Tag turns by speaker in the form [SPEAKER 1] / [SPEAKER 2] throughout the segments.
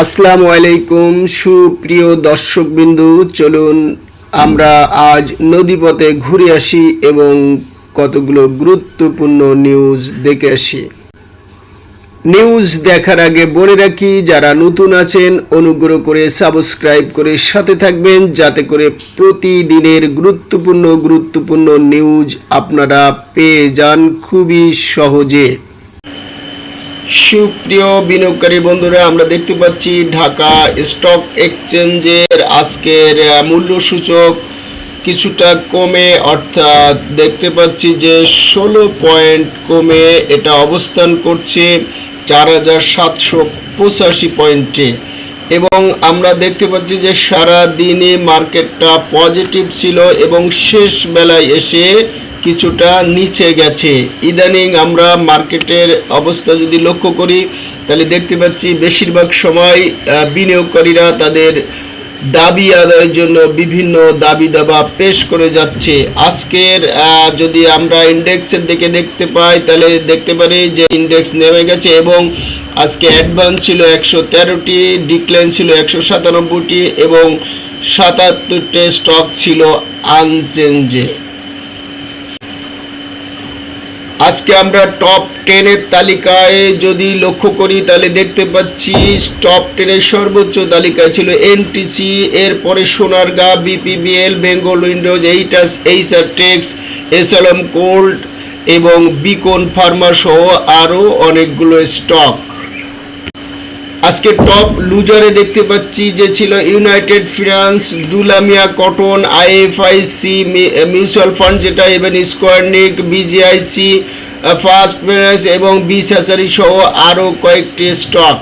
[SPEAKER 1] আসসালামু আলাইকুম, সুপ্রিয় দর্শকবিন্দু। চলুন আমরা আজ নদীপথে ঘুরে আসি এবং কতগুলো গুরুত্বপূর্ণ নিউজ দেখে আসি। নিউজ দেখার আগে বলে রাখি, যারা নতুন আছেন, অনুগ্রহ করে সাবস্ক্রাইব করে সাথে থাকবেন, যাতে করে প্রতিদিনের গুরুত্বপূর্ণ গুরুত্বপূর্ণ নিউজ আপনারা পেয়ে যান খুবই সহজে। সুপ্রিয় বিনিয়োগকারী বন্ধুরা, আমরা দেখতে পাচ্ছি ঢাকা স্টক এক্সচেঞ্জের আজকের মূল্য সূচক কিছুটা কমে, অর্থাৎ দেখতে পাচ্ছি যে ষোলো পয়েন্ট কমে এটা অবস্থান করছে চার হাজার সাতশো পঁচাশি পয়েন্টে। এবং আমরা দেখতে পাচ্ছি যে সারা দিনে মার্কেটটা পজিটিভ ছিল এবং শেষ বেলায় এসে কিছুটা নিচে গেছে। ইদানিং আমরা মার্কেটের অবস্থা যদি লক্ষ্য করি, তাহলে দেখতে পাচ্ছি বেশিরভাগ সময় বিনিয়োগকারীরা তাদের দাবি আদায়ের জন্য বিভিন্ন দাবি দাবা পেশ করে যাচ্ছে। আজকের যদি আমরা ইন্ডেক্সের দিকে দেখতে পাই, তাহলে দেখতে পারি যে ইন্ডেক্স নেমে গেছে এবং আজকে অ্যাডভান্স ছিল একশো তেরোটি, ডিক্লাইন ছিল একশো সাতানব্বইটি এবং সাতাত্তরটি স্টক ছিল আনচেঞ্জে। আজকে আমরা টপ টেনের তালিকায় যদি লক্ষ্য করি, তাহলে দেখতে পাচ্ছি টপ টেনের সর্বোচ্চ তালিকায় ছিল এনটিসি এরপরে সোনারগা বিপিবিএল বেঙ্গল উইন্ডোজ এইটাস এইচআর টেক্স এসএলএম কোল্ড এবং বিকন ফার্মা সহ আরও অনেকগুলো স্টক আজকে টপ লুজারে দেখতে পাচ্ছি যে ছিল United Finance Dulamia cotton IFIC mutual fund যেটা এবং স্কোয়ারনিক বিজিআইসি ফার্স্ট ফিনান্স এবং বিসাসারি সহ আরও কয়েকটি স্টক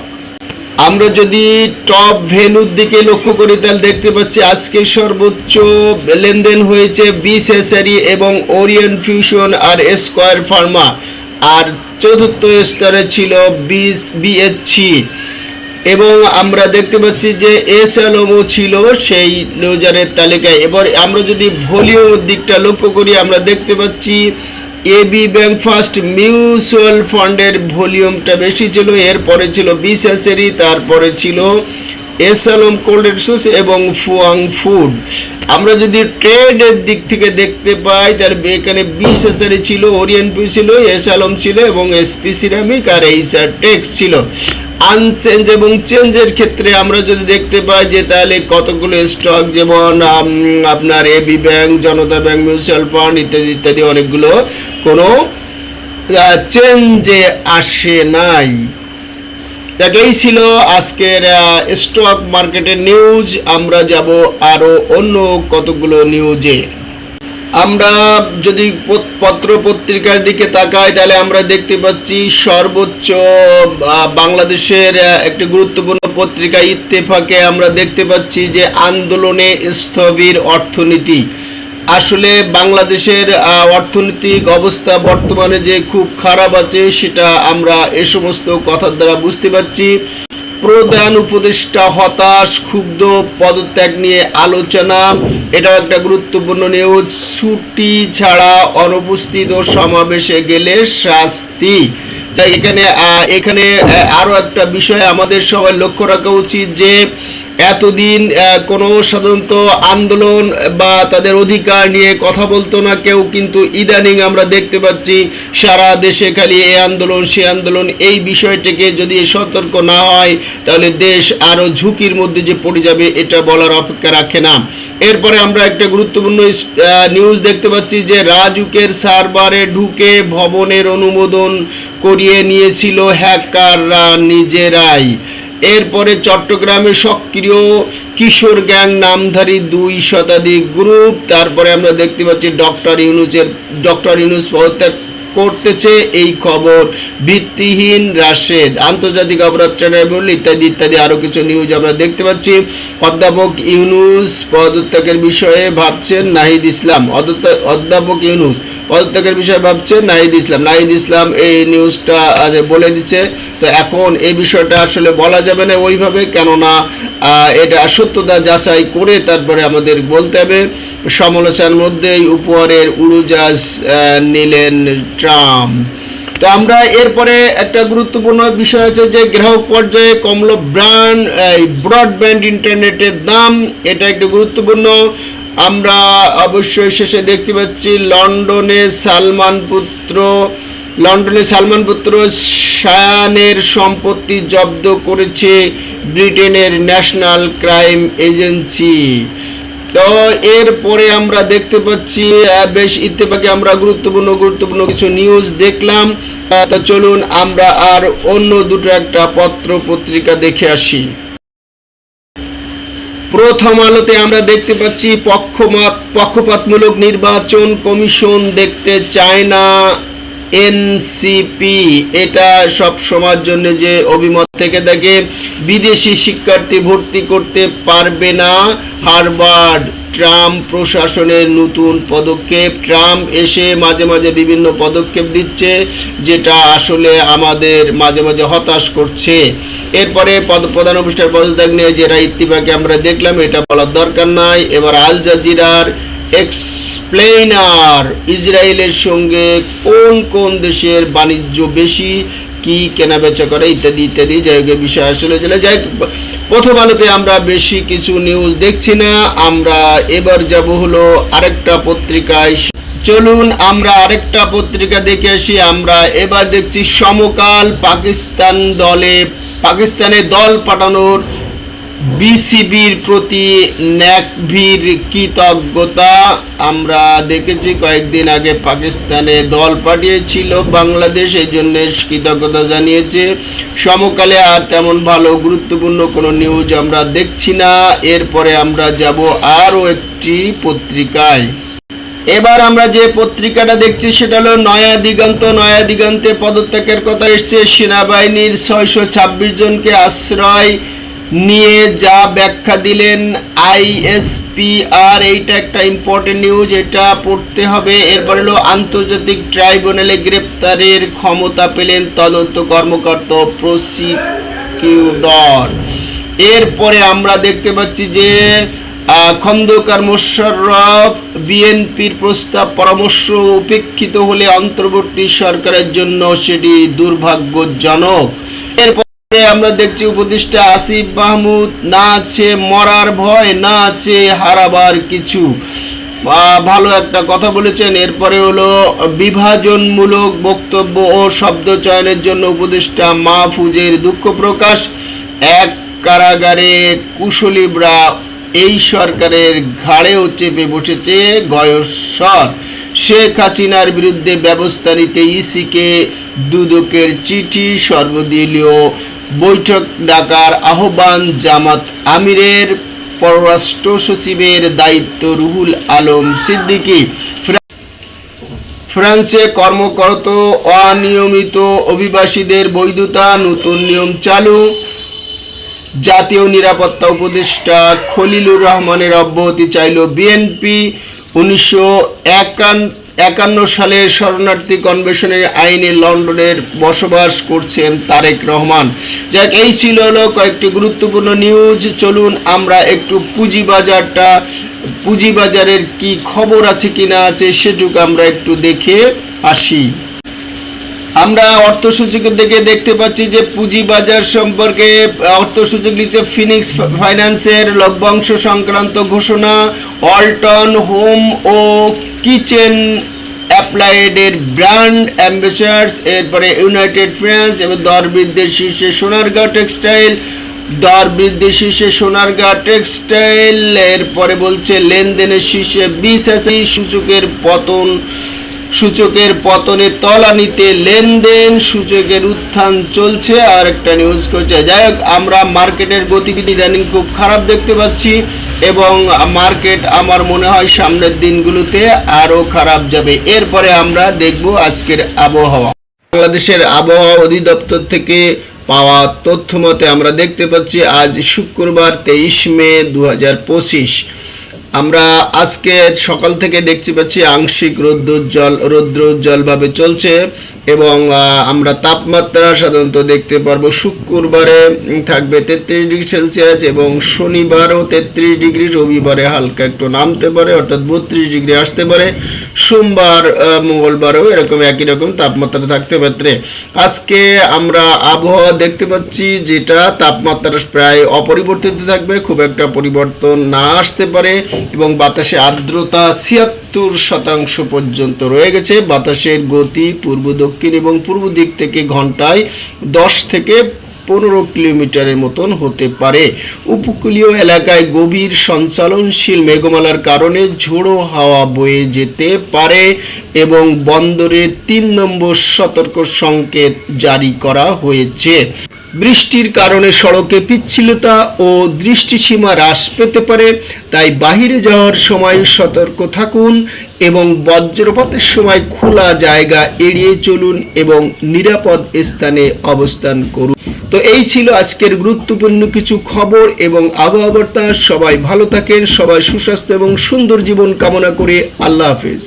[SPEAKER 1] আমরা যদি টপ ভ্যালুর দিকে লক্ষ্য করি, তাহলে দেখতে পাচ্ছি আজকে সর্বোচ্চ লেনদেন হয়েছে বিসেসারি এবং ওরিয়েন ফিউশন আর স্কোয়ার ফার্মা আর চতুর্থ স্তরে ছিল বিস বিএসসি এবং আমরা দেখতে পাচ্ছি যে এসএলওমও ছিল সেই লোজারের তালিকায়। এবার আমরা যদি ভলিউমের দিকটা লক্ষ্য করি, আমরা দেখতে পাচ্ছি এবি ব্যাংক ফার্স্ট মিউচুয়াল ফান্ডের ভলিউমটা বেশি ছিল, এরপরে ছিল বিসাসেরি তারপরে ছিল এসএলএম কোল্ড রিসোর্স এবং ফুয়াং ফুড। আমরা যদি ট্রেডের দিক থেকে দেখতে পাই, তাহলে এখানে বিসাসেরি ছিল, ওরিয়েন্ট ছিল, এসএলএম ছিল এবং এসপি সিরামিক আর এইচআর টেক্স ছিল। আনচেঞ্জ এবং চেঞ্জের ক্ষেত্রে আমরা যদি দেখতে পাই যে তাহলে কতগুলো স্টক যেমন আপনার AB bank Janata bank mutual fund ইত্যাদি ইত্যাদি অনেকগুলো কোনো চেঞ্জে আসে নাই। এই ছিল আজকের স্টক মার্কেটের নিউজ আমরা যাব আরও অন্য কতগুলো নিউজে আমরা যদি পত্র পত্রিকার দিকে তাকাই, তাহলে আমরা দেখতে পাচ্ছি সর্বোচ্চ বাংলাদেশের একটি গুরুত্বপূর্ণ পত্রিকা ইত্তেফাকে আমরা দেখতে পাচ্ছি যে আন্দোলনে স্থবির অর্থনীতি। আসলে বাংলাদেশের অর্থনৈতিক অবস্থা বর্তমানে যে খুব খারাপ আছে, সেটা আমরা এ সমস্ত কথার দ্বারা বুঝতে পারছি। প্রধান উপদেষ্টা হতাশ, ক্ষুব্ধ পদত্যাগ নিয়ে আলোচনা। এটাও একটা গুরুত্বপূর্ণ নিউজ ছুটি ছাড়া অনুপস্থিত ও সমাবেশে গেলে শাস্তি। তাই এখানে এখানে আরও একটা বিষয় আমাদের সবাই লক্ষ্য রাখা উচিত যে এতদিন কোনো সাধারণত আন্দোলন বা তাদের অধিকার নিয়ে কথা বলতো না কেউ, কিন্তু ইদানিং আমরা দেখতে পাচ্ছি সারা দেশে খালি এই আন্দোলন, সে আন্দোলন, এই বিষয়টিকে যদি সতর্ক না হয়, তাহলে দেশ আরও ঝুঁকির মধ্যে যে পড়ে যাবে, এটা বলার অপেক্ষা রাখে না। এরপরে আমরা একটা গুরুত্বপূর্ণ নিউজ দেখতে পাচ্ছি যে রাজুকের সার্ভারে ঢুকে ভবনের অনুমোদন করিয়ে নিয়েছিল হ্যাকাররা নিজেরাই। এরপরে চট্টগ্রামে সক্রিয় কিশোর গ্যাং নামধারী দুই শতাধিক গ্রুপ। তারপরে আমরা দেখতে পাচ্ছি ডক্টর ইউনুসের ডক্টর ইউনুস পদত্যাগ করতেছে এই খবর। ভিত্তিহীন রাশেদ, আন্তর্জাতিক অপরাধ ট্রাইব্যুনাল ইত্যাদি ইত্যাদি আরও কিছু নিউজ আমরা দেখতে পাচ্ছি। অধ্যাপক ইউনুস পদত্যাগের বিষয়ে ভাবছেন নাহিদ ইসলাম। অধ্যাপক- ইউনুস পদত্যাগের বিষয়ে ভাবছেন নাহিদ ইসলাম। নাহিদ ইসলাম এই নিউজটা বলে দিচ্ছে। তো এখন এই বিষয়টা আসলে বলা যাবে না ওইভাবে, কেননা এটা সত্যতা যাচাই করে তারপরে আমাদের বলতে হবে। সমালোচনার মধ্যেই উপহারের উড়োজাহাজ নিলেন ট্রাম্প। তো আমরা এরপরে একটা গুরুত্বপূর্ণ বিষয় আছে যে গ্রাহক পর্যায়ে কমলো ব্র্যান্ড ব্রডব্যান্ড ইন্টারনেটের দাম, এটা একটু গুরুত্বপূর্ণ। আমরা অবশ্যই শেষে দেখতে পাচ্ছি লন্ডনে সালমান পুত্র লন্ডনে সালমান পুত্র শায়ানের সম্পত্তি জব্দ করেছে ব্রিটেনের ন্যাশনাল ক্রাইম এজেন্সি। তো এরপরে আমরা দেখতে পাচ্ছি বেশ ইত্তেফাকে আমরা গুরুত্বপূর্ণ গুরুত্বপূর্ণ কিছু নিউজ দেখলাম। তো চলুন আমরা আর অন্য দুটো একটা পত্র পত্রিকা দেখে আসি। প্রথম আলোতে আমরা দেখতে পাচ্ছি পক্ষপাত পক্ষপাতমূলক নির্বাচন কমিশন দেখতে চায় না। এনসিপি, এটা সব সমাজ জন্য যে অভিমত থেকে থাকে, বিদেশি শিক্ষার্থী ভর্তি করতে পারবে না। হারবার্ড ট্রাম্প প্রশাসনের নতুন পদক্ষেপ। ট্রাম্প এসে মাঝে মাঝে বিভিন্ন পদক্ষেপ দিচ্ছে, যেটা আসলে আমাদের মাঝে মাঝে হতাশ করছে। এরপরে পদ, প্রধান অনুষ্ঠান পদত্যাগ নিয়ে যেটা ইত্তিফাকে আমরা দেখলাম, এটা বলার দরকার নাই। এবার আল জাজিরার এক্সপ্লেইনার ইসরায়েলের সঙ্গে কোন কোন দেশের বাণিজ্য বেশি কি কেনা বেচা করে ইত্যাদি ইত্যাদি। যাই হোক, বিষয় আসলে চলে যাই। প্রথম আলোতে আমরা বেশি কিছু নিউজ দেখছি না। আমরা এবার যাব হলো আরেকটা পত্রিকায়। চলুন আমরা আরেকটা পত্রিকা দেখে আসি। আমরা এবার দেখছি সমকাল পাকিস্তান দলে পাকিস্তানে দল পাঠানোর বিসিবির প্রতি ন্যাকভির কৃতজ্ঞতা। আমরা দেখেছি কয়েকদিন আগে পাকিস্তানে দল পাঠিয়েছিল, বাংলাদেশ এই জন্য কৃতজ্ঞতা জানিয়েছে। সমকালে আর তেমন ভালো, গুরুত্বপূর্ণ কোনো নিউজ আমরা দেখছি না। এরপরে আমরা যাব আরও একটি পত্রিকায়। এবার আমরা যে পত্রিকাটা দেখছি, সেটা হলো নয়া দিগন্ত। নয়া দিগন্তে পদত্যাগের কথা এসছে। সেনাবাহিনীর ছয়শো ছাব্বিশ জনকে আশ্রয় নিয়ে যা ব্যাখ্যা দিলেন আইএসপি আর, এইটা একটা ইম্পর্টেন্ট নিউজ এটা পড়তে হবে। এরপর হলো, আন্তর্জাতিক ট্রাইব্যুনালে গ্রেপ্তারের ক্ষমতা পেলেন তদন্ত কর্মকর্তা প্রসিকিউটর এরপরে আমরা দেখতে পাচ্ছি যে খন্দকার মোশাররফ বিএনপির প্রস্তাব পরামর্শ উপেক্ষিত হলে অন্তর্বর্তী সরকারের জন্য সেটি দুর্ভাগ্যজনক। এরপরে আমরা দেখছি উপদেষ্টা আসিফ মাহমুদ, না আছে মরার ভয়, না আছে হারাবার কিছু। ভালো একটা কথা বলেছেন। এরপরে হলো বিভাজনমূলক বক্তব্য ও শব্দ চয়নের জন্য উপদেষ্টা মাহফুজের দুঃখ প্রকাশ। এক কারাগারে কুশলীবরা এই সরকারের ঘাড়েও চেপে বসেছে গয়স্বর শেখ হাসিনার বিরুদ্ধে ব্যবস্থা নিতে ইসিকে দুদকের চিঠি সর্বদলীয় বৈঠক ডাকার আহ্বান জামাত আমিরের পররাষ্ট্র সচিবের দায়িত্ব রুহুল আলম সিদ্দিকী। ফ্রান্সে কর্মরত অনিয়মিত অভিবাসীদের বৈধতা নতুন নিয়ম চালু। জাতীয় নিরাপত্তা উপদেষ্টা খলিলুর রহমানের অব্যাহতি চাইল বিএনপি। উনিশশো একান্ন সালে শরণার্থী কনভেনশনের আইনে লন্ডনের বসবাস করছেন তারেক রহমান। যাক, এই ছিল হলো কয়েকটি গুরুত্বপূর্ণ নিউজ। চলুন আমরা একটু পুঁজিবাজারটা, পুঁজিবাজারের কি খবর আছে কিনা আছে সেটুকু আমরা একটু দেখে আসি। আমরা অর্থ সূচকের দিকে দেখতে পাচ্ছি যে পুঁজি বাজার সম্পর্কে অর্থ সূচক নিচে ফিনিক্স ফাইন্যান্সের লভ্যাংশ সংক্রান্ত ঘোষণা, অল্টন হোম ও কিচেন অ্যাপ্লাইডের ব্র্যান্ড অ্যাম্বাসাডার্স এরপরে ইউনাইটেড ফ্রান্স এবং দর বৃদ্ধির শীর্ষে সোনারগাঁও টেক্সটাইল দর বৃদ্ধি শীর্ষে সোনারগাঁ টেক্সটাইল এরপরে বলছে লেনদেনের শীর্ষে বিএসএসি সূচকের পতন, সূচকের পতনে তলানিতে লেনদেন, সূচকের উত্থান চলছে। আর একটা নিউজ করছে। যাই হোক, আমরা মার্কেটের গতিবিধি ইদানিং খুব খারাপ দেখতে পাচ্ছি। এবং মার্কেট আমার মনে হয় সামনের দিনগুলোতে আরও খারাপ যাবে। এরপরে আমরা দেখব আজকের আবহাওয়া। বাংলাদেশের আবহাওয়া অধিদপ্তর থেকে পাওয়া তথ্য মতে আমরা দেখতে পাচ্ছি, আজ শুক্রবার তেইশ মে দু হাজার পঁচিশ। আমরা আজকে সকাল থেকে দেখতে পাচ্ছি আংশিক রৌদ্রোজ্জ্বল রৌদ্রোজ্জ্বলভাবে চলছে। এবং আমরা তাপমাত্রা সাধারণত দেখতে পারব শুক্রবারে থাকবে তেত্রিশ ডিগ্রি সেলসিয়াস এবং শনিবারও তেত্রিশ ডিগ্রি, রবিবারে হালকা একটু নামতে পারে, অর্থাৎ বত্রিশ ডিগ্রি আসতে পারে। সোমবার মঙ্গলবারেও এরকম একই রকম তাপমাত্রা থাকতে পারে। আজকে আমরা আবহাওয়া দেখতে পাচ্ছি যেটা তাপমাত্রা প্রায় অপরিবর্তিত থাকবে, খুব একটা পরিবর্তন না আসতে পারে এবং বাতাসে আর্দ্রতা ছিয়াত্তর শতাংশ পর্যন্ত রয়ে গেছে। বাতাসের গতি পূর্ব দক্ষিণ এবং পূর্ব দিক থেকে ঘন্টায় দশ থেকে পনেরো কিলোমিটারের মতন হতে পারে। উপকূলীয় এলাকায় গভীর সঞ্চালনশীল মেঘমালার কারণে ঝোড়ো হাওয়া বয়ে যেতে পারে এবং বন্দরে তিন নম্বর সতর্ক সংকেত জারি করা হয়েছে। বৃষ্টির কারণে সড়কে পিচ্ছিলতা ও দৃষ্টিসীমা হ্রাস পেতে পারে, তাই বাহিরে যাওয়ার সময় সতর্ক থাকুন এবং বজ্রপাতের সময় খোলা জায়গা এড়িয়ে চলুন এবং নিরাপদ স্থানে অবস্থান করুন। তো এই ছিল আজকের গুরুত্বপূর্ণ কিছু খবর এবং আবহাওয়া সবাই ভালো থাকেন, সবাই সুস্বাস্থ্য এবং সুন্দর জীবন কামনা করে। আল্লাহ হাফেজ।